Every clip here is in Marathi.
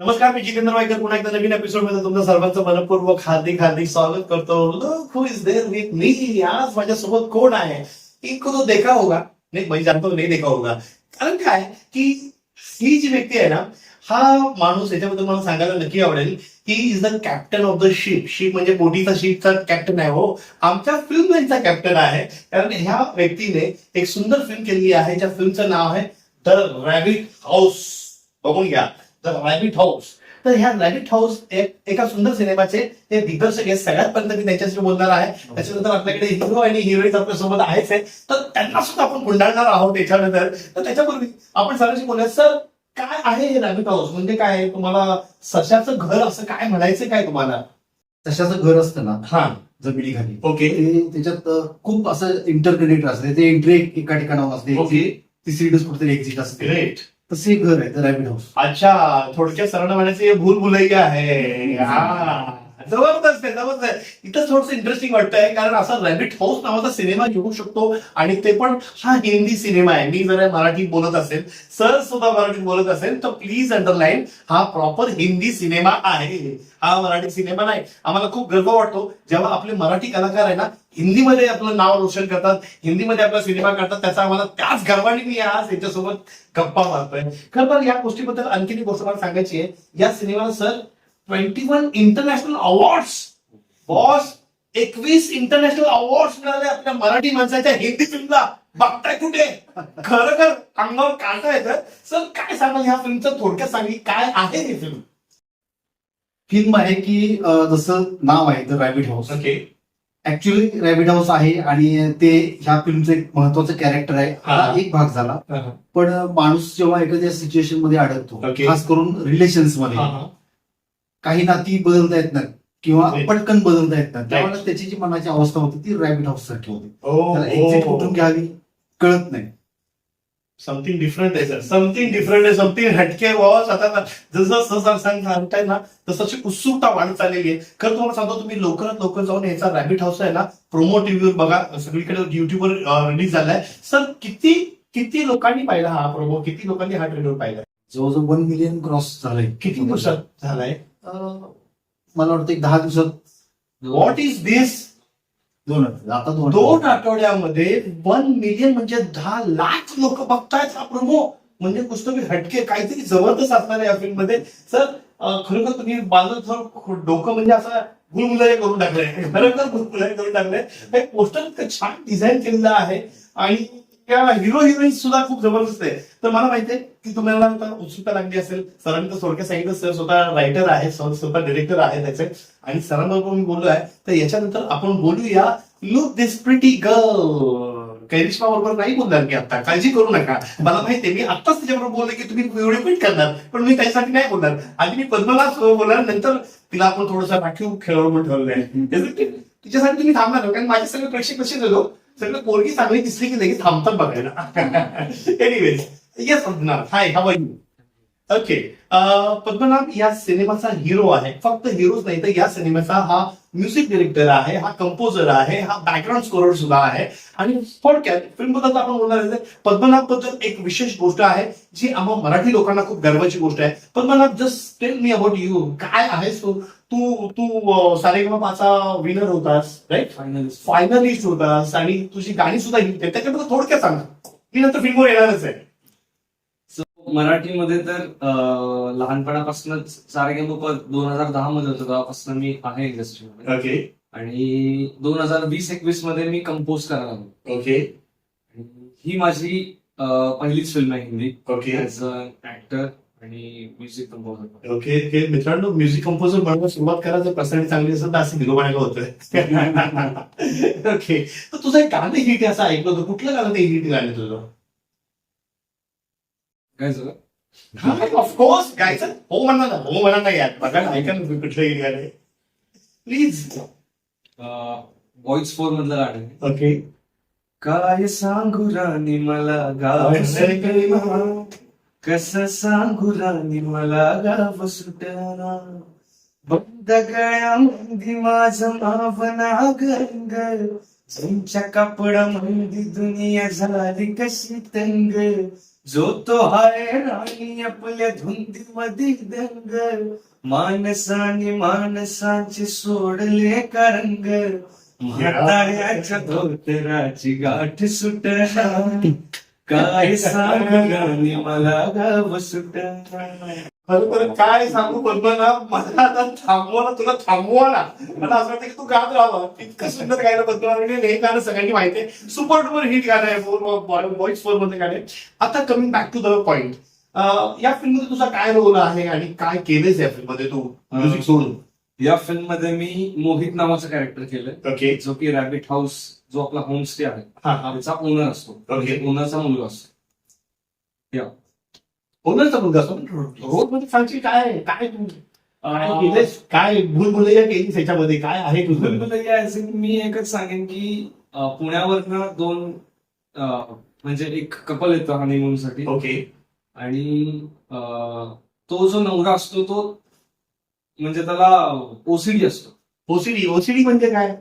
नमस्कार मी जितेंद्र वायकर. पुन्हा एकदा नवीन एपिसोडमध्ये तुमचं सर्वांचं मनपूर्वक हार्दिक हार्दिक स्वागत करतो. Look who is there with me आज माझ्यासोबत कोण आहे? इनको तो देखा होगा. नाही म्हणजे जानतो नाही देखा होगा. कारण काय? की ही जी व्यक्ती आहे ना हा माणूस याच्याबद्दल मला सांगायला नक्की आवडेल की is the captain of the ship ship म्हणजे बोटीचा शिपचा कॅप्टन आहे हो. आमच्या फिल्म यांचा कॅप्टन आहे. कारण ह्या व्यक्तीने एक सुंदर फिल्म केलेली आहे. ज्या फिल्मचं नाव आहे द रॅबिट हाऊस बघून घ्या. द रॅबिट हाऊस तर ह्या रॅबिट हाऊस एक एका सुंदर सिनेमाचे ते दिग्दर्शक आहेत सगळ्यात पर्यंत मी त्यांच्याशी बोलणार आहे. त्याच्यानंतर आपल्याकडे हिरो आणि हिरोईन आपल्यासोबत आहेच आहे तर त्यांना सुद्धा आपण गुंडाळणार आहोत त्याच्यानंतर. तर त्याच्यापूर्वी आपण सरांशी बोलूया. सर काय आहे हे रॅबिट हाऊस म्हणजे काय आहे? तुम्हाला सशाचं घर असं काय म्हणायचं काय तुम्हाला? तशाचं घर असतं ना? हा. जमिनीखाली ओके. त्याच्यात खूप असं इंटरकनेक्ट असते. ते एंट्री एका ठिकाणावर असते. ओके. तिसरी डोस कुठेतरी एक्झिट असते. तसे एक घर आहे द रॅबिट हाऊस अच्छा थोडक्यात सरळ म्हणायचं हे भूल भुलैया आहे हा. जबरदस्त आहे जबरदस्त आहे. इथं थोडस इंटरेस्टिंग वाटतंय कारण असा रॅबिट हाऊस नावाचा सिनेमा येऊ शकतो आणि ते पण हा हिंदी सिनेमा आहे. मी जर मराठीत बोलत असेल सर सुद्धा मराठीत बोलत असेल तर प्लीज अंडरलाईन हा प्रॉपर हिंदी सिनेमा आहे. हा मराठी सिनेमा नाही. आम्हाला खूप गर्व वाटतो. जेव्हा आपले मराठी कलाकार आहे ना हिंदीमध्ये आपलं नाव रोशन करतात हिंदीमध्ये आपला सिनेमा करतात त्याचा आम्हाला त्याच गर्वाने मी आज याच्यासोबत गप्पा मारतोय. खरं तर या गोष्टीबद्दल आणखी एक गोष्ट मला सांगायची आहे. या सिनेमाला sir twenty one international award boss एकवीस इंटरनॅशनल अवॉर्ड मिळाले आपल्या मराठी माणसाच्या हिंदी फिल्मला. बघताय कुठे? खरं खर अंगावर काढता येतं. सर काय सांगाल ह्या फिल्मचं? थोडक्यात सांगली काय आहे ही फिल्म फिल्म आहे की जसं नाव आहे the rabbit house okay actually rabbit house आहे आणि ते ह्या फिल्मचं एक महत्वाचं कॅरेक्टर आहे. हा. एक भाग झाला. पण माणूस जेव्हा एखाद्या सिच्युएशनमध्ये अडकतो. खास करून रिलेशन्समध्ये काही नाती बदलता येत नाहीत. किंवा. पटकन बदलता येत Right. त्यावेळेला त्याची जी मनाची अवस्था होती ती रॅबिट हाऊस सारखी होती. त्याला एक्झिट कुठून घ्यावी? कळत नाही. समथिंग डिफरंट आहे सर समथिंग डिफरंट आहे समथिंग हटके बॉस आता जसं सहसा सांग सांगताय ना तसं अशी उत्सुकता वाढत चाललेली आहे. खरं तुम्हाला सांगतो तुम्ही लवकरात लवकर जाऊन याचा रॅबिट हाऊस आहे ना प्रोमो टीव्हीवर बघा. सगळीकडे युट्यूबवर रिलीज झालाय. सर किती किती लोकांनी पाहिला हा प्रोमो किती लोकांनी हा ट्रेलर पाहिला? जवळजवळ वन मिलियन क्रॉस झालंय. किती दिवसात झालाय? मला वाटतं एक दहा दिवसात व्हॉट इज दिस दोन. आता दोन दोन आठवडे. आठवड्यामध्ये वन मिलियन म्हणजे दहा लाख लोक बघतायत हा प्रोमो म्हणजे पुस्तकी हटके काहीतरी जबरदस्त असणार आहे या फिल्ममध्ये सर खरोखर तुम्ही माझं थोडं डोकं म्हणजे असं भुलभुलय करून टाकलंय. खरोखर भुलभुलय करून टाकलंय. हे पोस्टर इतकं छान डिझाईन केलेलं आहे. आणि त्या हिरो हिरोईन सुद्धा खूप जबरदस्त आहे. तर मला माहितीये की तुम्हाला आता उत्सुकता लागली असेल. सरांनी तर थोडक्यात सांगितलं सर स्वतः रायटर आहे स्व- स्वतः डिरेक्टर आहे त्याचे. आणि सरांबरोबर मी बोललो आहे तर याच्यानंतर आपण बोलूया look this pretty girl Karishma बरोबर नाही बोलणार की आता. काळजी करू नका. मला माहितीये मी आत्ताच त्याच्याबरोबर बोलले की तुम्ही व्हिडिओ पण करणार पण मी त्याच्यासाठी नाही बोलणार. आधी मी पद्मनाथ बोलणार नंतर तिला आपण थोडंसं राखीव ठेवलंय त्याचं ते- तिच्यासाठी तुम्ही थांबणार कारण माझे सगळे प्रेक्षक कसे झालो सगळं पोरगी चांगली दिसली की लगेच थांबतात बघायला. Anyways yes hi how you okay Padmanabh या सिनेमाचा हिरो आहे. फक्त हिरोच नाही तर या सिनेमाचा हा म्युझिक डिरेक्टर आहे हा कंपोजर आहे हा बॅकग्राऊंड स्कोरर सुद्धा आहे. आणि थोडक्यात फिल्मबद्दल आपण बोलणार आहे पद्मनाभबद्दल एक विशेष गोष्ट आहे जी आम्हा मराठी लोकांना खूप गर्वाची गोष्ट आहे. Padmanabh just tell me about you काय आहेस तू? तू तू सारेगमाचा विनर होतास राईट Finalist. फायनलिस्ट होतास आणि तुझी गाणी सुद्धा हिट आहे त्याच्याबद्दल थोडक्यात सांग. मी नंतर फिल्मवर येणारच आहे. मराठीमध्ये तर लहानपणापासूनच सारेगमप दोन हजार दहा मध्ये होतो तेव्हापासून मी आहे इंडस्ट्रीमध्ये. ओके. आणि दोन हजार वीस एकवीसमध्ये मी कंपोज करायला लागलो. ओके. ही माझी पहिलीच फिल्म आहे Hindi. Okay. As a actor आणि म्युझिक कंपोजर ओके हे मित्रांनो म्युझिक कंपोजर बनवायला सुरुवात करा जर पर्सनॅलिटी चांगली असेल तर असं हिरो बनायला होतोय. ओके. तर तुझं एक गाणं हिट असं ऐकलं होतं. कुठलं गाणं ते हिट गाणं तुझं? काय झालं ऑफकोर्स गायचं हो म्हणा ना हो म्हणा ना यार बघा ऐका ना कुठलं हिट गाणं प्लीज व्हॉइस फोर मधलं गाणं आहे. ओके काय सांगू राणी मला गाव सुटना कस सांगू राणी मला गाव सुटना बंद गळ्यामध्ये माझं मावना गंग तुमच्या कपडामध्ये दुनिया झाली कशी तंग जो तो हाय राणी आपल्या धुंदीमध्ये दंग माणसाने माणसाचे सोडले का रंग म्हाताऱ्याच्या धोतराची गाठ सुटना काय सांग मला गाव सुटना खरोखर काय सांगू पद्मनाभ मला आता थांबवा ना तुला थांबवा ना. मला असं वाटतं की तू गात राहावं. इतकं सुंदर गायला पद्मनाभ आणि हे गाणं सगळ्यांनी माहिती आहे. सुपर डुपर हिट गाणं आहे. फोर बॉईज फोरमध्ये गाणं आता coming back to the point या फिल्ममध्ये तुझा काय रोल आहे आणि काय केलेस या फिल्ममध्ये तू? म्युझिक सोडून. या फिल्ममध्ये मी मोहित नावाचं कॅरेक्टर केलंय. ओके जो की रॅबिट हाऊस जो आपला होमस्टे आहे. त्याचा ओनर असतो. ओनरचा मुलगा असतो. ओनरचा मुलगा असतो? रोलमध्ये सांगशील काय काय तू काय केलेस काय भूलभुलैया केलीस याच्यामध्ये काय आहे तुझं? भूलभुलैया as in मी एकच सांगेन की अं, पुण्यावरनं दोन अं, म्हणजे एक कपल येतो हनीमून साठी ओके. आणि अं, तो जो नवरा असतो तो म्हणजे त्याला ओसीडी असतो. ओसीडी ओसीडी म्हणजे काय?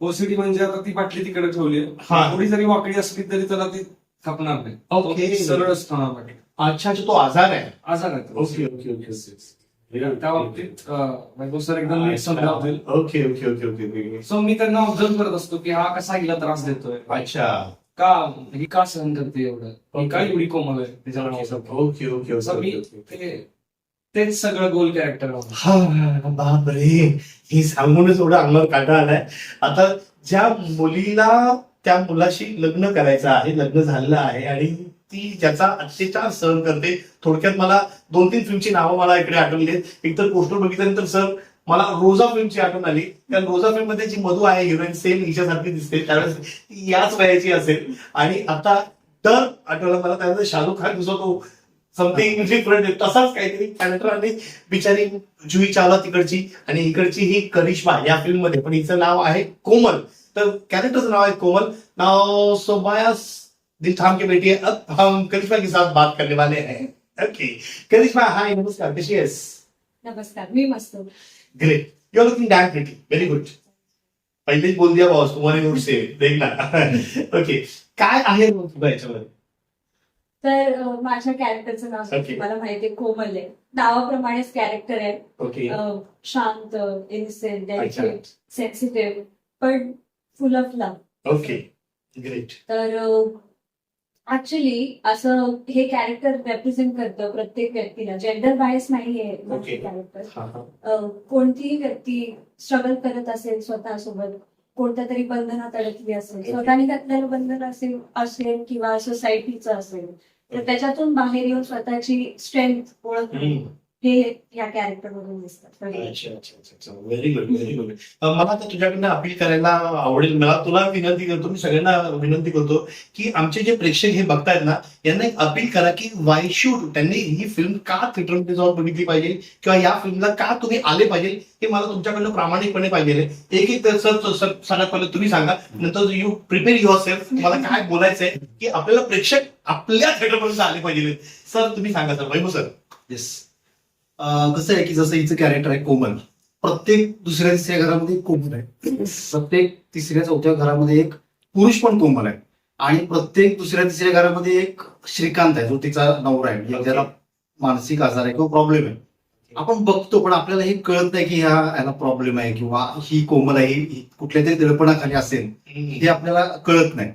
ओसीडी म्हणजे आता ती बाटली तिकडे ठेवली हा. थोडी जरी वाकडी असली तरी त्याला ती खपणार नाही. Okay. तो सरळच ठेवणार बाटली. अच्छा अच्छा तो आजार आहे. आजार आहे तो. ओके ओके ओके त्या बाबतीत वैभव सर एकदम नीट समजावतील okay okay okay okay okay so मी त्यांना ऑब्झर्व करत असतो की हा कसा हिला त्रास देतोय. अच्छा. का ही का सहन करते एवढं? ही का एवढी कोमल आहे तिच्या ओके ओके मी ओके ते- तेच सगळं गोल कॅरेक्टर हा बापरे. हे सांगूनच एवढं अंगावर काटा आलाय. आता ज्या मुलीला त्या मुलाशी लग्न करायचं आहे लग्न झालेलं आहे आणि ती ज्याचा अत्याचार सहन करते. थोडक्यात मला दोन तीन फिल्मची नावं मला इकडे आठवली आहेत. एक तर पोस्टर बघितल्यानंतर सर मला रोजा फिल्मची आठवण आली. कारण रोजा फिल्ममध्ये जी मधू आहे हिरोईन सेम हिच्यासारखी दिसते. त्यावेळेस ती याच वयाची असेल. आणि आता तर आठवलं मला त्यावेळेस शाहरुख खान दिसतो तो समथिंग डिफरंट तसाच काहीतरी कॅरेक्टर आणि बिचारी जुई चावला तिकडची आणि इकडची ही करिश्मा या फिल्ममध्ये पण हिचं नाव आहे कोमल. तर कॅरेक्टरचं नाव आहे कोमल. नाव सोबायास दिल थाम के बेटी है। अब हम करिश्मा के साथ बात करने वाले हैं। ओके करिश्मा हाय नमस्कार आहेस नमस्कार मी मस्त great you are looking damn pretty very good पहिलेच बोल दिया बॉस तुम्हाला गुड से। देख ना ओके काय आहे मग तुझं याच्यामध्ये? तर अं, माझ्या कॅरेक्टरचं नाव Okay. तुम्हाला माहिती आहे कोमल आहे. नावाप्रमाणेच कॅरेक्टर आहे. ओके अं, शांत इनिसेंट अच्छा. डेलिकेट सेन्सिटिव्ह पण full of love okay great तर ऍक्च्युली असं हे कॅरेक्टर रेप्रेझेंट करतं प्रत्येक व्यक्तीला जेंडर बायस नाहीये Okay. कॅरेक्टर हा हा कोणतीही व्यक्ती स्ट्रगल करत असेल स्वतःसोबत कोणत्या तरी बंधनात अडकली असेल Okay. स्वतःने घातलेलं बंधन असेल असेल किंवा सोसायटीचं असेल तर त्याच्यातून बाहेर येऊन स्वतःची स्ट्रेंथ हम्म. हे या कॅरेक्टर मधून दिसतात. तर अच्छा अच्छा अच्छा अच्छा. व्हेरी गुड व्हेरी गुड मला आता तुझ्याकडनं अपील करायला आवडेल. मला तुला विनंती करतो मी सगळ्यांना विनंती करतो की आमचे जे प्रेक्षक हे बघतायत ना यांना एक अपील करा की वाय शूड त्यांनी ही फिल्म का थिएटरमध्ये जाऊन बघितली पाहिजे? किंवा या फिल्मला का तुम्ही आले पाहिजे? हे मला तुमच्याकडनं प्रामाणिकपणे पाहिजे. एक एक तर सर सर सगळ्यात पहिले तुम्ही सांगा. नंतर यू प्रिपेअर युअर सेल्फ मला काय बोलायचंय? की आपल्याला प्रेक्षक आपल्या थिएटरपर्यंत आले पाहिजे. सर तुम्ही सांगा सर. वैभव सर. येस कसं आहे की जसं हिचं कॅरेक्टर आहे कोमल प्रत्येक दुसऱ्या तिसऱ्या घरामध्ये कोमल आहे. प्रत्येक तिसऱ्या चौथ्या घरामध्ये एक पुरुष पण कोमल आहे. आणि प्रत्येक दुसऱ्या तिसऱ्या घरामध्ये एक श्रीकांत आहे जो तिचा नवरा आहे. म्हणजे ज्याला मानसिक आजार आहे किंवा प्रॉब्लेम आहे. आपण बघतो पण आपल्याला हे कळत नाही की ह्या याला प्रॉब्लेम आहे किंवा ही कोमल आहे कुठल्या तरी दडपणाखाली असेल. हे आपल्याला कळत नाही.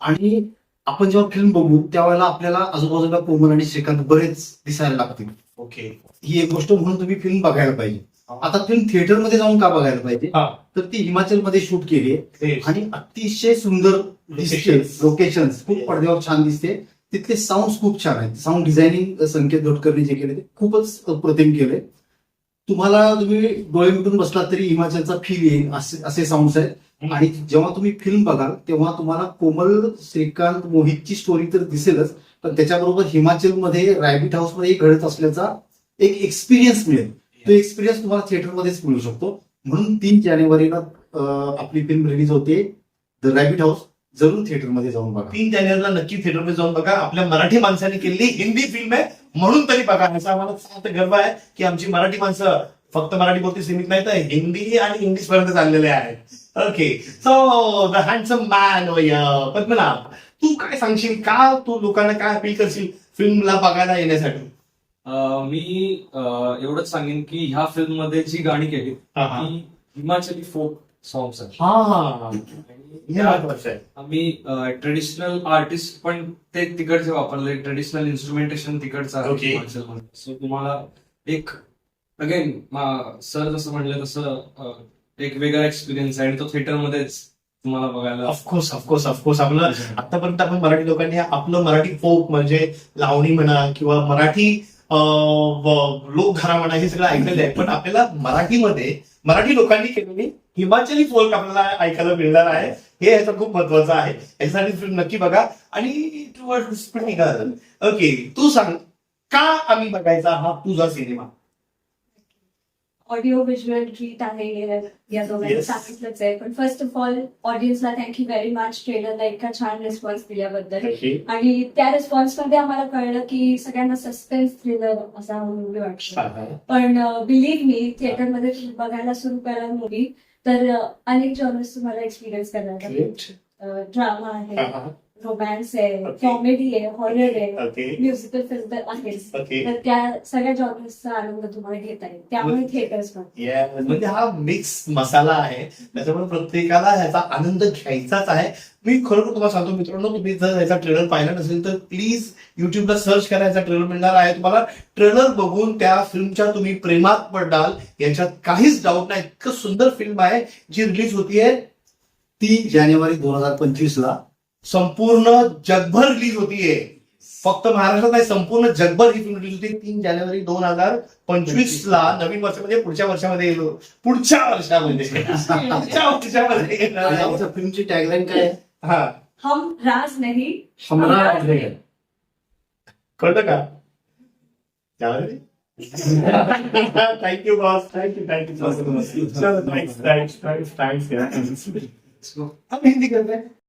आणि आपण जेव्हा फिल्म बघू त्यावेळेला आपल्याला आजूबाजूला कोमल आणि श्रीकांत बरेच दिसायला लागतील. ओके ही एक गोष्ट म्हणून तुम्ही फिल्म बघायला पाहिजे. आता फिल्म थिएटरमध्ये जाऊन का बघायला पाहिजे. तर ती हिमाचलमध्ये शूट केली आहे. आणि अतिशय सुंदर दिसते. लोकेशन खूप पडद्यावर छान दिसते. तिथले साऊंड खूप छान आहेत. साऊंड डिझायनिंग संकेत दोटकरने जे केले ते खूपच अप्रतिम केले. तुम्हाला तुम्ही डोळे मिटून बसलात तरी हिमाचलचा फील येईल. असे असे साऊंड्स आहेत. आणि जेव्हा तुम्ही फिल्म बघाल तेव्हा तुम्हाला कोमल श्रीकांत मोहितची स्टोरी तर दिसेलच. पण त्याच्याबरोबर हिमाचलमध्ये रॅबिट हाऊसमध्ये घडत असल्याचा एक एक्सपिरियन्स मिळेल. तो एक्सपिरियन्स तुम्हाला थिएटरमध्येच मिळू शकतो. म्हणून तीन जानेवारीला आपली फिल्म रिलीज होते. द रॅबिट हाऊस जरूर थिएटरमध्ये जाऊन बघा. तीन जानेवारीला नक्की थिएटरमध्ये जाऊन बघा. आपल्या मराठी माणसाने केलेली हिंदी फिल्म आहे म्हणून तरी बघा. याचा आम्हाला फार गर्व आहे की आमची मराठी माणसं फक्त मराठी बोलती सीमित नाही तर हिंदी आणि इंग्लिश पर्यंत चाललेले आहेत. Okay so the handsome man Padmanabh. तू काय सांगशील? का तू लोकांना काय अपील करशील? फिल्मला बघायला येण्यासाठी. मी एवढंच सांगेन की ह्या फिल्ममध्ये जी गाणी केली. ती हिमाचली फोक सॉंग्स आहेत. हा. हे. आम्ही ट्रेडिशनल आर्टिस्ट पण ते तिकडचे वापरले. ट्रेडिशनल इन्स्ट्रुमेंटेशन तिकडचं आहे. हिमाचलमध्ये. सो तुम्हाला एक अगेन सर जसं म्हणलं तसं एक वेगळा एक्सपिरियन्स आहे. आणि तो थिएटर मध्येच तुम्हाला बघायला ऑफकोर्स ऑफकोर्स ऑफकोर्स आपलं आतापर्यंत आपण मराठी लोकांनी आपलं मराठी फोक म्हणजे लावणी म्हणा किंवा मराठी लोकधारा म्हणा हे सगळं ऐकलेलं आहे. पण आपल्याला मराठीमध्ये मराठी लोकांनी केलेली हिमाचली फोक आपल्याला ऐकायला मिळणार आहे. हे याचं खूप महत्वाचं आहे. याच्यासाठी नक्की बघा. आणि ओके तू सांग का आम्ही बघायचा हा तुझा सिनेमा? ऑडिओ व्हिज्युअल ट्रीट आहे या- दोघांनी Yes. सांगितलंच आहे. पण फर्स्ट ऑफ ऑल ऑडियन्सला थँक्यू व्हेरी मच ट्रेलरला इतका छान रिस्पॉन्स दिल्याबद्दल. आणि त्या रिस्पॉन्समध्ये आम्हाला कळलं की सगळ्यांना सस्पेन्स थ्रिलर असा मूवी वाटतो. पण बिलीव्ह मी थिएटरमध्ये तुम्ही बघायला सुरू करा मूवी तर अ, अनेक जॉनर्स तुम्हाला एक्सपिरियन्स करायला ड्रामा आहे. रोमॅन्स आहे Okay. कॉमेडी आहे हॉरर आहे ओके म्युझिकल फिल्म आहेच ओके तर त्या सगळ्या जॉनर्सचा आनंद तुम्हाला घेता येईल. त्यामुळे थिएटर्स Yes, म्हणजे हा मिक्स मसाला आहे. त्याच्यामुळे प्रत्येकाला ह्याचा आनंद घ्यायचाच आहे. मी खरोखर तुम्हाला सांगतो मित्रांनो तुम्ही जर याचा ट्रेलर पाहिला नसेल तर प्लीज युट्यूबला सर्च करा याचा ट्रेलर मिळणार आहे. तुम्हाला ट्रेलर बघून त्या फिल्मच्या तुम्ही प्रेमात पडाल याच्यात काहीच डाऊट नाही. इतकं सुंदर फिल्म आहे जी रिलीज होतीये ती जानेवारी दोन हजार पंचवीस ला संपूर्ण जगभर रिलीज होतीये फक्त महाराष्ट्रात नाही संपूर्ण जगभर ही फिल्म रिलीज होती. तीन जानेवारी दोन हजार पंचवीस. ला नवीन वर्ष म्हणजे पुढच्या वर्षामध्ये येलो पुढच्या वर्षामध्ये. पुढच्या वर्षामध्ये येणार आणि आहे. आमच्या फिल्मची टॅगलाईन काय आहे? हा. हम राज नाही. कळतं का? Thank you boss thank you thank you thanks thanks thanks Hindi करते हैं.